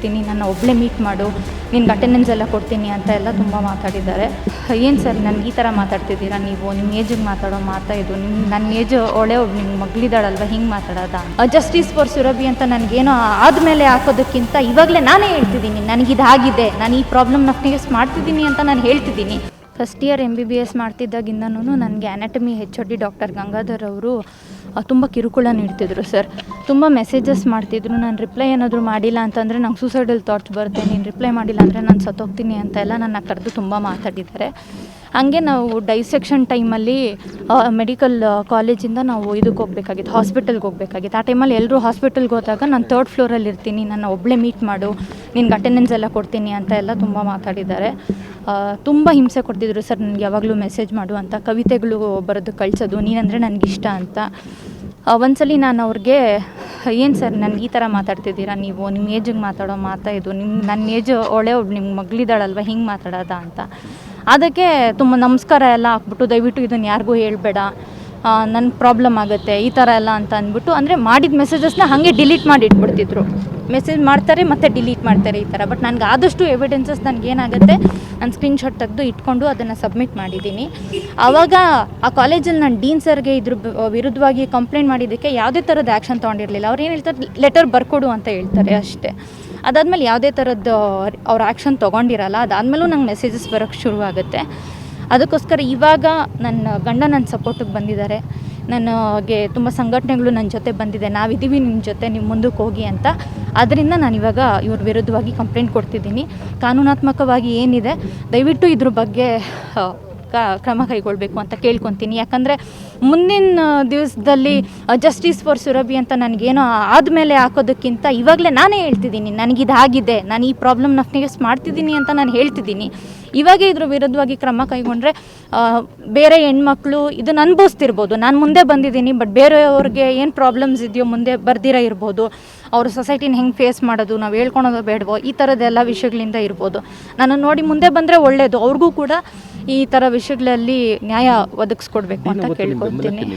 ಕೊಡ್ತೀನಿ, ನನ್ನ ಒಬ್ಬಳೇ ಮೀಟ್ ಮಾಡು ನಿನ್ಗೆ ಅಟೆಂಡೆನ್ಸ್ ಎಲ್ಲ ಕೊಡ್ತೀನಿ ಅಂತ ಎಲ್ಲ ತುಂಬ ಮಾತಾಡಿದ್ದಾರೆ. ಏನು ಸರ್ ನನಗೆ ಈ ಥರ ಮಾತಾಡ್ತಿದ್ದೀರಾ ನೀವು? ನಿಮ್ಮ ಏಜಿಗೆ ಮಾತಾಡೋ ಮಾತಾ ಇದು? ನಿಮ್ಮ ನನ್ನ ಏಜ್ ಒಳೆ ಒಬ್ಬ ನಿಮ್ಮ ಮಗಳಿದ್ದಾಳಲ್ವ, ಹಿಂಗೆ ಮಾತಾಡೋದ? ಜಸ್ಟಿಸ್ ಫಾರ್ ಸುರಭಿ ಅಂತ ನನಗೇನೋ ಆದಮೇಲೆ ಹಾಕೋದಕ್ಕಿಂತ ಇವಾಗಲೇ ನಾನೇ ಹೇಳ್ತಿದ್ದೀನಿ ನನಗಿದಾಗಿದೆ ನಾನು ಈ ಪ್ರಾಬ್ಲಮ್ನ ಫೇಸ್ ಮಾಡ್ತಿದ್ದೀನಿ ಅಂತ ನಾನು ಹೇಳ್ತಿದ್ದೀನಿ. First year M B B S ಮಾಡ್ತಿದ್ದಾಗಿಂದನೂ ನನಗೆ anatomy H O D doctor Gangadhar ಅವರು ತುಂಬ ಕಿರುಕುಳ ನೀಡ್ತಿದ್ರು ಸರ್ ತುಂಬ ಮೆಸೇಜಸ್ ಮಾಡ್ತಿದ್ರು. ನಾನು ರಿಪ್ಲೈ ಏನಾದರೂ ಮಾಡಿಲ್ಲ ಅಂತಂದರೆ ನಂಗೆ ಸೂಸೈಡಲ್ಲಿ ಥಾಟ್ಸ್ ಬರುತ್ತೆ. ನೀನು ರಿಪ್ಲೈ ಮಾಡಿಲ್ಲ ಅಂದರೆ ನಾನು ಸತ್ತೋಗ್ತೀನಿ ಅಂತ ಎಲ್ಲ ನನ್ನ ಕರೆದು ತುಂಬ ಮಾತಾಡಿದ್ದಾರೆ. ಹಾಗೆ ನಾವು ಡೈಸೆಕ್ಷನ್ ಟೈಮಲ್ಲಿ ಮೆಡಿಕಲ್ ಕಾಲೇಜಿಂದ ನಾವು ಇದಕ್ಕೆ ಹೋಗ್ಬೇಕಾಗಿತ್ತು ಹಾಸ್ಪಿಟಲ್ಗೆ ಹೋಗ್ಬೇಕಾಗಿತ್ತು. ಆ ಟೈಮಲ್ಲಿ ಎಲ್ಲರೂ ಹಾಸ್ಪಿಟಲ್ಗೆ ಹೋದಾಗ ನಾನು ತರ್ಡ್ ಫ್ಲೋರಲ್ಲಿ ಇರ್ತೀನಿ, ನನ್ನ ಒಬ್ಬಳೇ ಮೀಟ್ ಮಾಡು, ನಿನ್ಗೆ ಅಟೆಂಡೆನ್ಸ್ ಎಲ್ಲ ಕೊಡ್ತೀನಿ ಅಂತ ಎಲ್ಲ ತುಂಬ ಮಾತಾಡಿದ್ದಾರೆ. ತುಂಬ ಹಿಂಸೆ ಕೊಡ್ತಿದ್ರು, ಸರ್, ನನಗೆ ಯಾವಾಗಲೂ ಮೆಸೇಜ್ ಮಾಡು ಅಂತ, ಕವಿತೆಗಳು ಬರೋದು ಕಳಿಸೋದು, ನೀನಂದರೆ ನನಗಿಷ್ಟ ಅಂತ. ಒಂದ್ಸಲಿ ನಾನು ಅವ್ರಿಗೆ ಏನು ಸರ್ ನನಗೆ ಈ ಥರ ಮಾತಾಡ್ತಿದ್ದೀರಾ ನೀವು? ನಿಮ್ಮ ಏಜಿಗೆ ಮಾತಾಡೋ ಮಾತಾ ಇದು? ನಿಮ್ಮ ನನ್ನ ಏಜ್ ಒಳ್ಳೆ ಒಬ್ಬ ನಿಮ್ಮ ಮಗಳಿದ್ದಾಳಲ್ವ? ಹಿಂಗೆ ಮಾತಾಡೋದ ಅಂತ. ಅದಕ್ಕೆ ತುಂಬ ನಮಸ್ಕಾರ ಎಲ್ಲ ಹಾಕ್ಬಿಟ್ಟು ದಯವಿಟ್ಟು ಇದನ್ನು ಯಾರಿಗೂ ಹೇಳಬೇಡ. ನನ್ನ ಪ್ರಾಬ್ಲಮ್ ಆಗುತ್ತೆ, ಈ ಥರ ಎಲ್ಲ ಅಂತ ಅಂದ್ಬಿಟ್ಟು, ಅಂದರೆ ಮಾಡಿದ ಮೆಸೇಜಸ್ನ ಹಾಗೆ ಡಿಲೀಟ್ ಮಾಡಿ ಇಟ್ಬಿಡ್ತಿದ್ರು. ಮೆಸೇಜ್ ಮಾಡ್ತಾರೆ ಮತ್ತು ಡಿಲೀಟ್ ಮಾಡ್ತಾರೆ ಈ ಥರ ಬಟ್ ನನಗೆ ಆದಷ್ಟು ಎವಿಡೆನ್ಸಸ್ ನನಗೇನಾಗುತ್ತೆ ನಾನು ಸ್ಕ್ರೀನ್ಶಾಟ್ ತೆಗೆದು ಇಟ್ಕೊಂಡು ಅದನ್ನು ಸಬ್ಮಿಟ್ ಮಾಡಿದ್ದೀನಿ ಆವಾಗ ಆ ಕಾಲೇಜಲ್ಲಿ ನಾನು ಡೀನ್ ಸರ್ಗೆ ಇದ್ರ ವಿರುದ್ಧವಾಗಿ ಕಂಪ್ಲೇಂಟ್ ಮಾಡಿದ್ದಕ್ಕೆ ಯಾವುದೇ ಥರದ ಆ್ಯಕ್ಷನ್ ತೊಗೊಂಡಿರಲಿಲ್ಲ. ಅವ್ರು ಏನು ಹೇಳ್ತಾರೆ ಲೆಟರ್ ಬರ್ಕೊಡು ಅಂತ ಹೇಳ್ತಾರೆ ಅಷ್ಟೇ. ಅದಾದಮೇಲೆ ಯಾವುದೇ ಥರದ್ದು ಅವ್ರ ಆ್ಯಕ್ಷನ್ ತೊಗೊಂಡಿರಲ್ಲ, ಅದಾದಮೇಲೂ ನಂಗೆ ಮೆಸೇಜಸ್ ಬರೋಕ್ಕೆ ಶುರುವಾಗುತ್ತೆ. ಅದಕ್ಕೋಸ್ಕರ ಇವಾಗ ನನ್ನ ಗಂಡ ನನ್ನ ಸಪೋರ್ಟಿಗೆ ಬಂದಿದ್ದಾರೆ. ನನಗೆ ತುಂಬ ಸಂಘಟನೆಗಳು ನನ್ನ ಜೊತೆ ಬಂದಿದೆ. ನಾವಿದ್ದೀವಿ ನಿಮ್ಮ ಜೊತೆ, ನೀವು ಮುಂದಕ್ಕೆ ಹೋಗಿ ಅಂತ. ನಾನು ಇವಾಗ ಇವ್ರ ವಿರುದ್ಧವಾಗಿ ಕಂಪ್ಲೇಂಟ್ ಕೊಡ್ತಿದ್ದೀನಿ. ಕಾನೂನಾತ್ಮಕವಾಗಿ ಏನಿದೆ, ದಯವಿಟ್ಟು ಇದ್ರ ಬಗ್ಗೆ ಕ- ಕ್ರಮ ಕೈಗೊಳ್ಳಬೇಕು ಅಂತ ಕೇಳ್ಕೊತೀನಿ. ಯಾಕಂದರೆ ಮುಂದಿನ ದಿವಸದಲ್ಲಿ ಜಸ್ಟಿಸ್ ಫಾರ್ ಸುರಭಿ ಅಂತ ನನಗೇನೋ ಆದಮೇಲೆ ಹಾಕೋದಕ್ಕಿಂತ ಇವಾಗಲೇ ನಾನೇ ಹೇಳ್ತಿದ್ದೀನಿ, ನನಗಿದಾಗಿದೆ, ನಾನು ಈ ಪ್ರಾಬ್ಲಮ್ನ ಫೇಸ್ ಮಾಡ್ತಿದ್ದೀನಿ ಅಂತ ನಾನು ಹೇಳ್ತಿದ್ದೀನಿ. ಇವಾಗೇ ಇದ್ರ ವಿರುದ್ಧವಾಗಿ ಕ್ರಮ ಕೈಗೊಂಡ್ರೆ ಬೇರೆ ಹೆಣ್ಮಕ್ಳು ಇದನ್ನು ಅನುಭವಿಸ್ತಿರ್ಬೋದು. ನಾನು ಮುಂದೆ ಬಂದಿದ್ದೀನಿ ಬಟ್ ಬೇರೆಯವ್ರಿಗೆ ಏನು ಪ್ರಾಬ್ಲಮ್ಸ್ ಇದೆಯೋ ಮುಂದೆ ಬರ್ದಿರ ಇರ್ಬೋದು. ಅವ್ರ ಸೊಸೈಟಿನ ಹೆಂಗೆ ಫೇಸ್ ಮಾಡೋದು, ನಾವು ಹೇಳ್ಕೊಳೋದು ಬೇಡವೋ, ಈ ಥರದ್ದೆಲ್ಲ ವಿಷಯಗಳಿಂದ ಇರ್ಬೋದು. ನಾನು ನೋಡಿ ಮುಂದೆ ಬಂದರೆ ಒಳ್ಳೆಯದು ಅವ್ರಿಗೂ ಕೂಡ ಈ ಥರ ವಿಷಯಗಳಲ್ಲಿ ನ್ಯಾಯ ಒದಗಿಸ್ಕೊಡ್ಬೇಕು ಅಂತ ಕೇಳ್ಕೊಳ್ತೀನಿ.